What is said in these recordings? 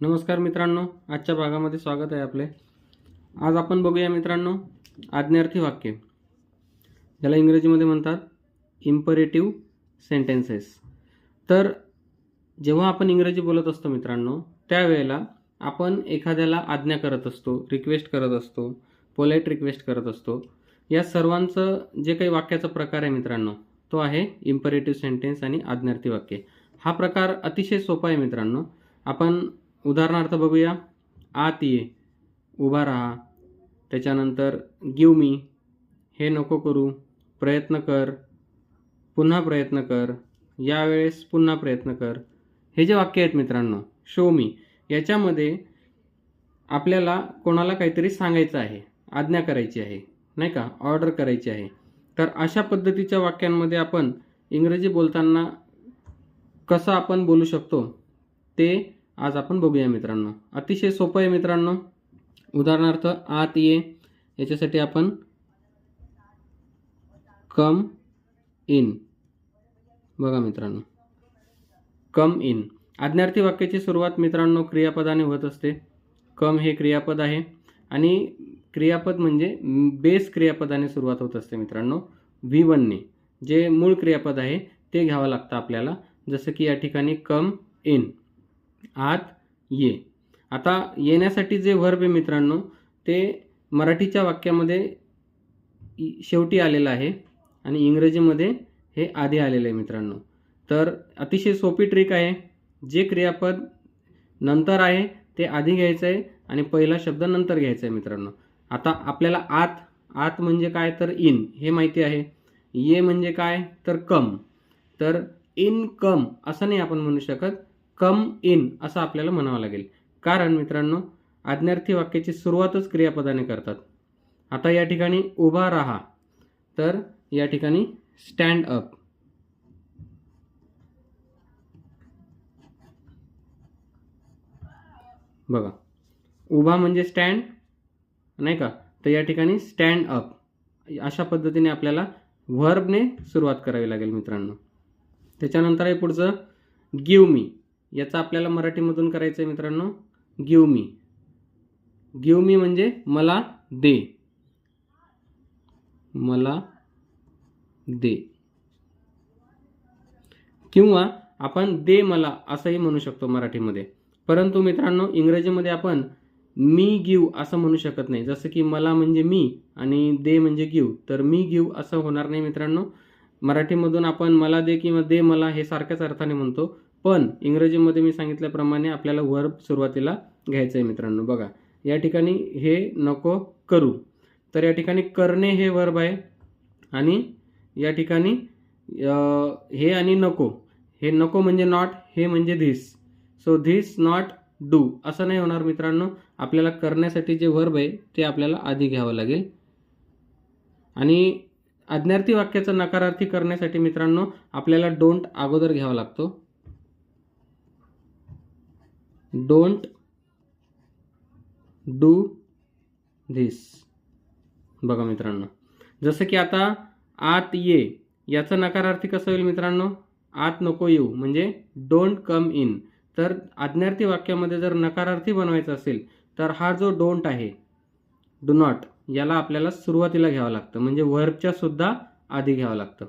नमस्कार मित्रांनो आजच्या भागामध्ये स्वागत आहे आपले. आज आपण बघूया मित्रांनो आज्ञार्थी वाक्य. ज्याला इंग्रजीमध्ये म्हणतात इम्परेटिव्ह सेंटेन्सेस तर जेव्हा आपण इंग्रजी बोलत असतो मित्रांनो त्यावेळेला आपण एखाद्याला आज्ञा करत असतो रिक्वेस्ट करत असतो पोलाईट रिक्वेस्ट करत असतो. या सर्वांचं जे काही वाक्याचा प्रकार आहे मित्रांनो तो आहे इम्परेटिव्ह सेंटेन्स आणि आज्ञार्थी वाक्य. हा प्रकार अतिशय सोपा आहे मित्रांनो. आपण उदाहरणार्थ बघूया. आत ये. उभा राहा. त्याच्यानंतर गिव मी. हे नको करू. प्रयत्न कर. पुन्हा प्रयत्न कर. यावेळेस पुन्हा प्रयत्न कर. हे जे वाक्य आहेत मित्रांनो शो मी याच्यामध्ये आपल्याला कोणाला काहीतरी सांगायचं आहे आज्ञा करायची आहे नाही का? ऑर्डर करायची आहे. तर अशा पद्धतीच्या वाक्यांमध्ये आपण इंग्रजी बोलताना कसं आपण बोलू शकतो? ते आज आपण बघूया मित्रांनो. अतिशय सोपं आहे मित्रांनो. उदाहरणार्थ आत ये. याच्यासाठी आपण कम इन. बघा मित्रांनो. कम इन. आज्ञार्थी वाक्याची सुरुवात मित्रांनो क्रियापदाने होत असते. कम हे क्रियापद आहे. आणि क्रियापद म्हणजे बेस क्रियापदाने सुरुवात होत असते मित्रांनो. व्ही वनने जे मूळ क्रियापद आहे ते घ्यावं लागतं आपल्याला. जसं की या ठिकाणी कम इन. आत ये. आता येण्यासाठी जे व्हर्ब आहे मित्रांनो ते मराठीच्या वाक्यामध्ये शेवटी आलेलं आहे आणि इंग्रजीमध्ये हे आधी आलेलं आहे मित्रांनो. तर अतिशय सोपी ट्रिक आहे. जे क्रियापद नंतर आहे ते आधी घ्यायचं आहे आणि पहिला शब्द नंतर घ्यायचा आहे मित्रांनो. आता आपल्याला आत आत म्हणजे काय? तर इन हे माहिती आहे. ये म्हणजे काय? तर कम. तर इन कम असं नाही आपण म्हणू शकत. कम इन असं आपल्याला म्हणावं लागेल. कारण मित्रांनो आज्ञार्थी वाक्याची सुरुवातच क्रियापदाने करतात. आता या ठिकाणी उभा राहा. तर या ठिकाणी स्टँड अप बघा. उभा म्हणजे स्टँड नाही का? तर या ठिकाणी स्टँड अप अशा पद्धतीने आपल्याला व्हर्बने सुरुवात करावी लागेल मित्रांनो. त्याच्यानंतर आहे पुढचं गिव मी याचा आपल्याला मराठीमधून करायचं आहे मित्रांनो गिव मी गिव मी म्हणजे मला दे. मला दे. किंवा आपण दे मला असंही म्हणू शकतो मराठीमध्ये. परंतु मित्रांनो इंग्रजीमध्ये आपण मी गिव असं म्हणू शकत नाही. जसं की मला म्हणजे मी आणि दे म्हणजे गिव तर मी गिव असं होणार नाही मित्रांनो. मराठीमधून आपण मला दे किंवा दे मला हे सारख्याच अर्थाने म्हणतो. पण इंग्रजीमध्ये मी सांगितल्याप्रमाणे आपल्याला वर्ब सुरुवातीला घ्यायचं आहे मित्रांनो. बघा या ठिकाणी हे नको करू. तर या ठिकाणी करणे हे वर्ब आहे आणि या ठिकाणी हे आणि नको. हे नको म्हणजे नॉट हे म्हणजे this so this not do असं नाही होणार मित्रांनो. आपल्याला करण्यासाठी जे वर्ब आहे ते आपल्याला आधी घ्यावं लागेल. आणि आज्ञार्थी वाक्याचं नकारार्थी करण्यासाठी मित्रांनो आपल्याला डोंट अगोदर घ्यावा लागतो. डोंट डू धिस बघा मित्रांनो जसं की आता आत ये याचं नकारार्थी कसं होईल मित्रांनो? आत नको येऊ म्हणजे डोंट कम इन तर आज्ञार्थी वाक्यामध्ये जर नकारार्थी बनवायचं असेल तर हा जो डोंट आहे डू नॉट याला आपल्याला सुरुवातीला घ्यावं लागतं म्हणजे व्हर्बच्या सुद्धा आधी घ्यावं लागतं.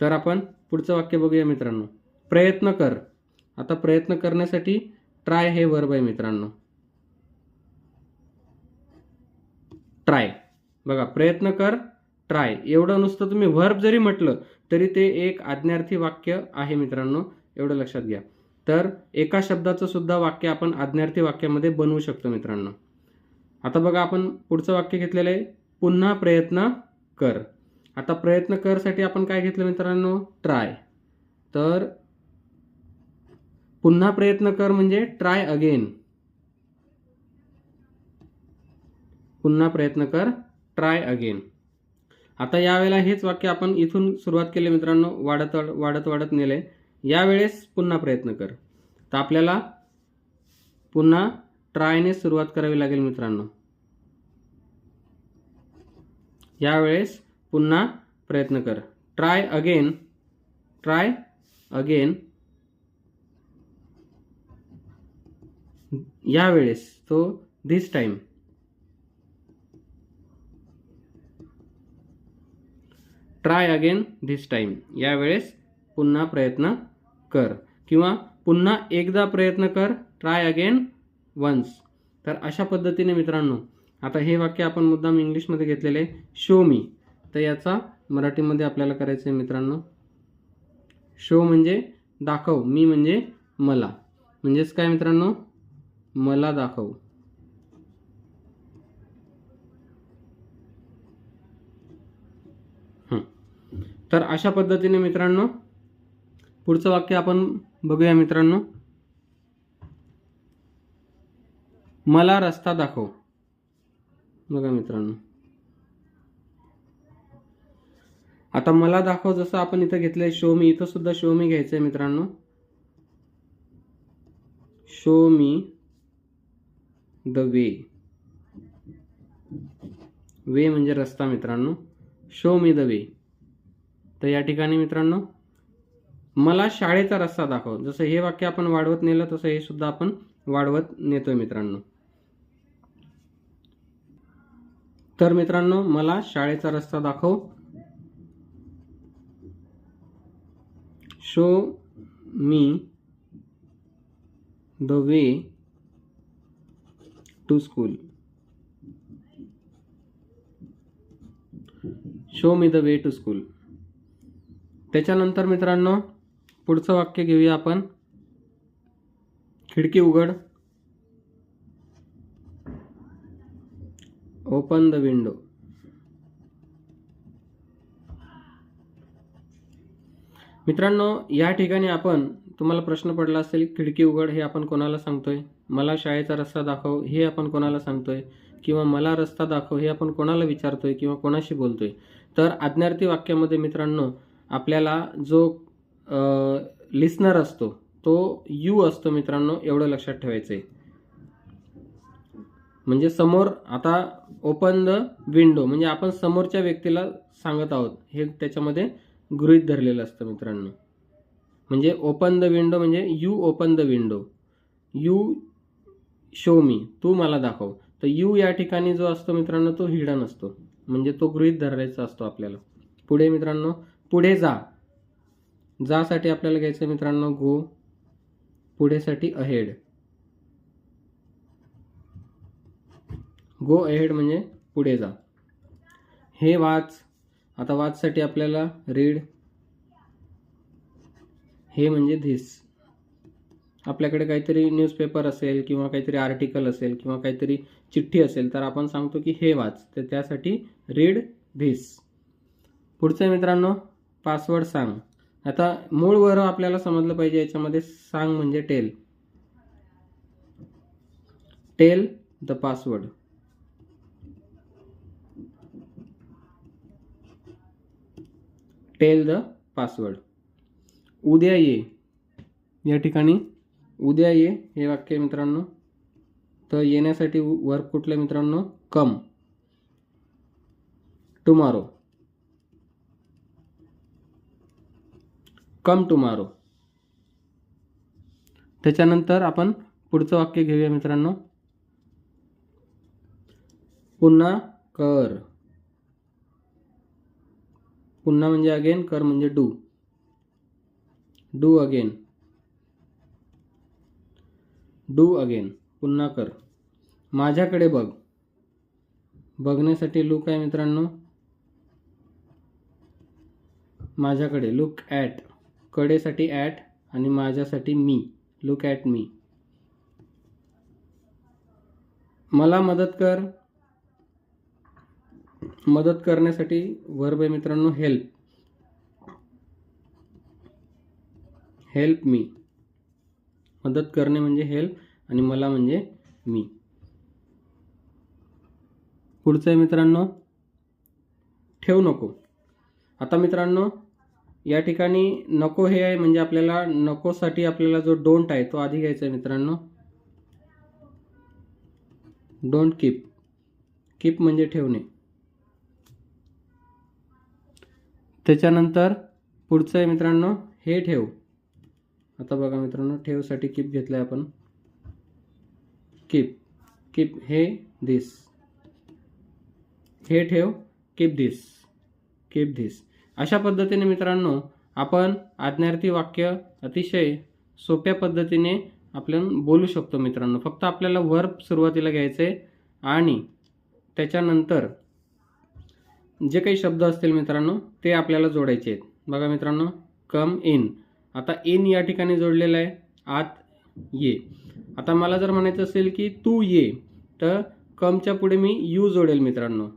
तर आपण पुढचं वाक्य बघूया मित्रांनो. प्रयत्न कर. आता प्रयत्न करण्यासाठी ट्राय हे वर्ब आहे मित्रांनो. ट्राय. बघा प्रयत्न कर ट्राय. एवढं नुसतं तुम्ही व्हर्ब जरी म्हटलं तरी ते एक आज्ञार्थी वाक्य आहे मित्रांनो. एवढं लक्षात घ्या. तर एका शब्दाचं सुद्धा वाक्य आपण आज्ञार्थी वाक्यामध्ये बनवू शकतो मित्रांनो. आता बघा आपण पुढचं वाक्य घेतलेलं आहे. पुन्हा प्रयत्न कर. आता प्रयत्न करसाठी आपण काय घेतलं मित्रांनो? ट्राय. तर पुन्हा प्रयत्न कर म्हणजे ट्राय अगेन पुन्हा प्रयत्न कर ट्राय अगेन आता यावेळेला हेच वाक्य आपण इथून सुरुवात केले मित्रांनो वाढत वाढत वाढत नेले. यावेळेस पुन्हा प्रयत्न कर. तर आपल्याला पुन्हा ट्रायने सुरुवात करावी लागेल मित्रांनो. यावेळेस पुन्हा प्रयत्न कर. ट्राय अगेन ट्राय अगेन यावेळेस तो this time try again this time यावेळेस पुन्हा प्रयत्न कर. किंवा पुन्हा एकदा प्रयत्न कर ट्राय अगेन वन्स तर अशा पद्धतीने मित्रांनो आता हे वाक्य आपण मुद्दाम इंग्लिशमध्ये घेतलेले शो मी तर याचा मराठीमध्ये आपल्याला करायचं आहे मित्रांनो शो म्हणजे दाखव मी म्हणजे मला. म्हणजेच काय मित्रांनो? मला दाखव. तर अशा पद्धतीने मित्रांनो पुढचं वाक्य आपण बघूया मित्रांनो. मला रस्ता दाखव. बघा मित्रांनो. आता मला दाखव जसं आपण इथं घेतलंय शो मी इथं सुद्धा शो मी घ्यायचंय मित्रांनो. शो मी द वे. वे म्हणजे रस्ता मित्रांनो. Show me the way. तर या ठिकाणी मित्रांनो मला शाळेचा रस्ता दाखव. जसं हे वाक्य आपण वाढवत नेलं तसं हे सुद्धा आपण वाढवत नेतोय मित्रांनो. तर मित्रांनो मला शाळेचा रस्ता दाखव. Show me the way. To school show me the way to school त्याच्यानंतर मित्रांनो पुढचं वाक्य घेऊया आपण. खिडकी उघड. ओपन द विंडो मित्रांनो या ठिकाणी आपण तुम्हाला प्रश्न पडला असेल खिडकी उघड हे आपण कोणाला सांगतोय? मला शाळेचा रस्ता दाखव हे आपण कोणाला सांगतोय? किंवा मला रस्ता दाखव हे आपण कोणाला विचारतोय किंवा कोणाशी बोलतोय? तर आज्ञार्थी वाक्यामध्ये मित्रांनो आपल्याला जो लिस्नर असतो तो यू असतो मित्रांनो एवढं लक्षात ठेवायचं आहे म्हणजे समोर आता ओपन द विंडो म्हणजे आपण समोरच्या व्यक्तीला सांगत आहोत हे त्याच्यामध्ये गृहित धरलेलं असतं मित्रांनो. म्हणजे ओपन द विंडो म्हणजे you open the window you show me तू मला दाखव. तर यू या ठिकाणी जो असतो मित्रांनो तो हिडन असतो म्हणजे तो गृहित धरायचा असतो आपल्याला. पुढे मित्रांनो पुढे जा. जासाठी आपल्याला घ्यायचं मित्रांनो गो पुढेसाठी अहेड गो अहेड म्हणजे पुढे जा. हे वाच. आता वाचसाठी आपल्याला रीड हे म्हणजे धिस आपल्याकडे काहीतरी न्यूजपेपर असेल किंवा काहीतरी आर्टिकल असेल किंवा काहीतरी चिठ्ठी असेल तर आपण सांगतो की हे वाच. तर त्यासाठी रीड धिस पुढचं मित्रांनो पासवर्ड सांग. आता मूळ वर आपल्याला समजलं पाहिजे याच्यामध्ये सांग म्हणजे tell tell the password tell the password उद्या ये. या ठिकाणी उद्या ये हे वाक्य मित्रांनो. तर येण्यासाठी वर्क कुठलं मित्रांनो? कम. टुमारो कम टुमारो त्याच्यानंतर आपण पुढचं वाक्य घेऊया मित्रांनो. पुन्हा कर. पुन्हा म्हणजे अगेन कर म्हणजे do do again do again. पुन्हा कर. माझ्याकडे बघ. बघण्यासाठी लुक आहे मित्रांनो. माझ्याकडे लुक ॲट कडेसाठी ॲट आणि माझ्यासाठी मी. लुक ॲट मी मला मदत कर. मदत करण्यासाठी वर्ब आहे मित्रांनो हेल्प हेल्प मी मदत करणे म्हणजे हेल्प आणि मला म्हणजे मी. पुढचं आहे मित्रांनो ठेवू नको. आता मित्रांनो या ठिकाणी नको हे आहे म्हणजे आपल्याला नकोसाठी आपल्याला जो डोंट आहे तो आधी घ्यायचा आहे मित्रांनो. डोंट कीप कीप म्हणजे ठेवणे. त्याच्यानंतर पुढचं आहे मित्रांनो हे ठेव. आता बघा मित्रांनो ठेवसाठी कीप घेतलं आहे आपण. कीप कीप हे दिस हे ठेव कीप धिस कीप धिस अशा पद्धतीने मित्रांनो आपण आज्ञार्थी वाक्य अतिशय सोप्या पद्धतीने आपण बोलू शकतो मित्रांनो. फक्त आपल्याला वर्ब सुरुवातीला घ्यायचे आणि त्याच्यानंतर जे काही शब्द असतील मित्रांनो ते आपल्याला जोडायचे आहेत. बघा मित्रांनो कम इन आता एन या ठिकाणी जोडलेलं आहे. आत ये. आता मला जर म्हणायचं असेल की तू ये तर कमच्या पुढे मी यू जोडेल मित्रांनो.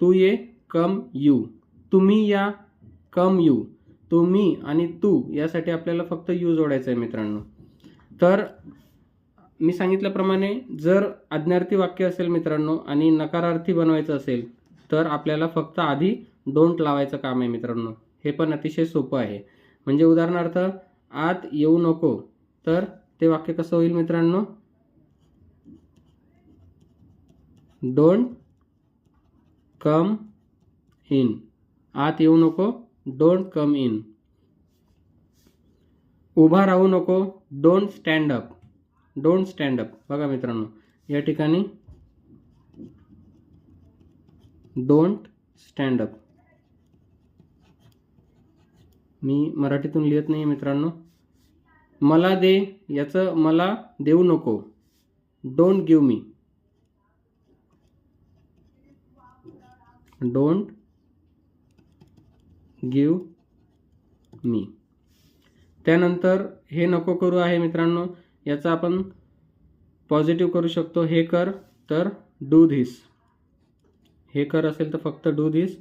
तू ये कम यू. तुम्ही या कम यू. तुम्ही आणि तू यासाठी आपल्याला फक्त यू जोडायचं आहे मित्रांनो. तर मी सांगितल्याप्रमाणे जर आज्ञार्थी वाक्य असेल मित्रांनो आणि नकारार्थी बनवायचं असेल तर आपल्याला फक्त आधी डोंट लावायचं काम आहे मित्रांनो. हे पण अतिशय सोपं आहे. म्हणजे उदाहरणार्थ आत येऊ नको. तर ते वाक्य कसं होईल मित्रांनो? डोंट कम इन आत येऊ नको. डोंट कम इन उभा राहू नको. Don't stand up don't stand up बघा मित्रांनो या ठिकाणी डोंट स्टँड अप मी मराठीतून लिहित नाही मित्रांनो. मला दे याचं मला देऊ नको. Don't give me don't give me त्यानंतर हे नको करू आहे मित्रांनो. याचा आपण पॉझिटिव्ह करू शकतो. हे कर तर डू धिस हे कर असेल तर फक्त डू धिस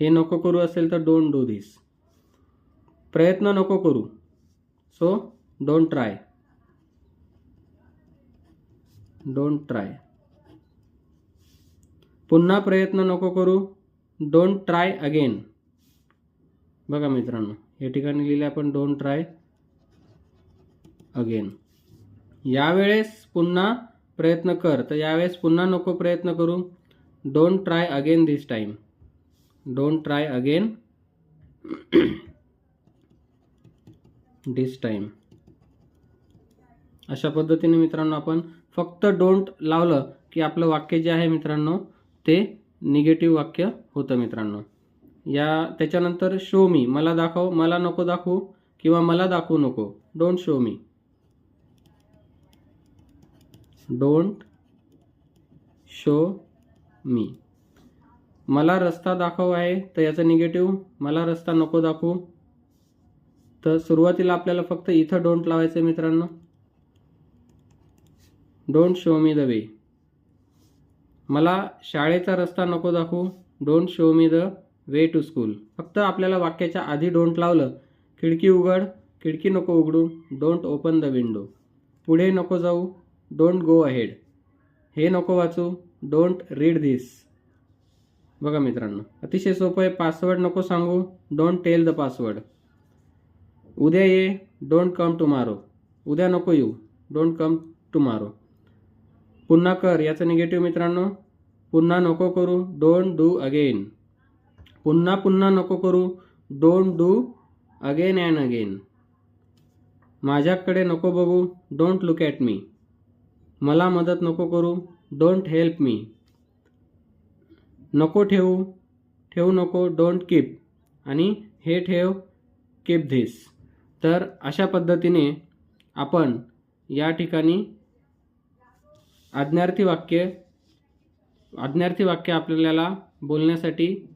हे नको करू असेल तर डोंट डू धिस प्रयत्न नको करू. So don't try don't try पुन्हा प्रयत्न नको करू. डोंट ट्राय अगेन बघा मित्रांनो या ठिकाणी लिहिलं आपण डोंट ट्राय अगेन यावेळेस पुन्हा प्रयत्न कर. तर यावेळेस पुन्हा नको प्रयत्न करू. Don't try again this time don't try again this time अशा पद्धतीने मित्रांनो आपण फक्त डोंट लावलं की आपलं वाक्य जे आहे मित्रांनो ते निगेटिव्ह वाक्य होतं मित्रांनो. या त्याच्यानंतर शो मी मला दाखव मला नको दाखवू किंवा मला दाखवू नको. Don't show me don't show me मला रस्ता दाखव आहे तर याचं निगेटिव्ह मला रस्ता नको दाखवू. तर सुरुवातीला आपल्याला फक्त इथं डोंट लावायचं आहे मित्रांनो. Don't show me the way मला शाळेचा रस्ता नको दाखवू. Don't show me the way to school फक्त आपल्याला वाक्याच्या आधी डोंट लावलं. खिडकी उघड खिडकी नको उघडू. डोंट ओपन द विंडो पुढे नको जाऊ. डोंट गो अहेड हे नको वाचू. डोंट रीड धिस बघा मित्रांनो अतिशय सोपं आहे. पासवर्ड नको सांगू. डोंट टेल द पासवर्ड उद्या ये डोंट कम टुमारो उद्या नको येऊ डोंट कम टुमारो पुन्हा कर याचं निगेटिव्ह मित्रांनो. पुन्हा नको करू डोंट डू अगेन पुन्हा पुन्हा नको करू don't do again and again माझ्याकडे नको बघू डोंट लुक ॲट मी मला मदत नको करू डोंट हेल्प मी नको ठेवू ठेवू नको डोंट कीप आणि हे ठेव कीप धिस तर अशा पद्धतीने आपण या ठिकाणी आज्ञार्थी वाक्य आज्ञार्थी वाक्य आपल्याला बोलण्यासाठी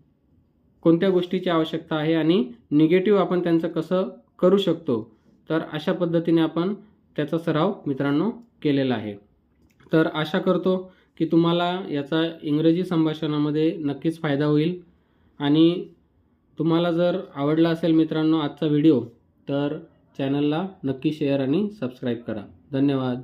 कोणत्या गोष्टीची आवश्यकता आहे आणि निगेटिव्ह आपण त्यांचं कसं करू शकतो तर अशा पद्धतीने आपण त्याचा सराव मित्रांनो केलेला आहे. तर आशा करतो की तुम्हाला याचा इंग्रजी संभाषणामध्ये नक्कीच फायदा होईल. आणि तुम्हाला जर आवडला असेल मित्रांनो आजचा व्हिडिओ तर चॅनलला नक्की शेअर आणि सबस्क्राईब करा. धन्यवाद.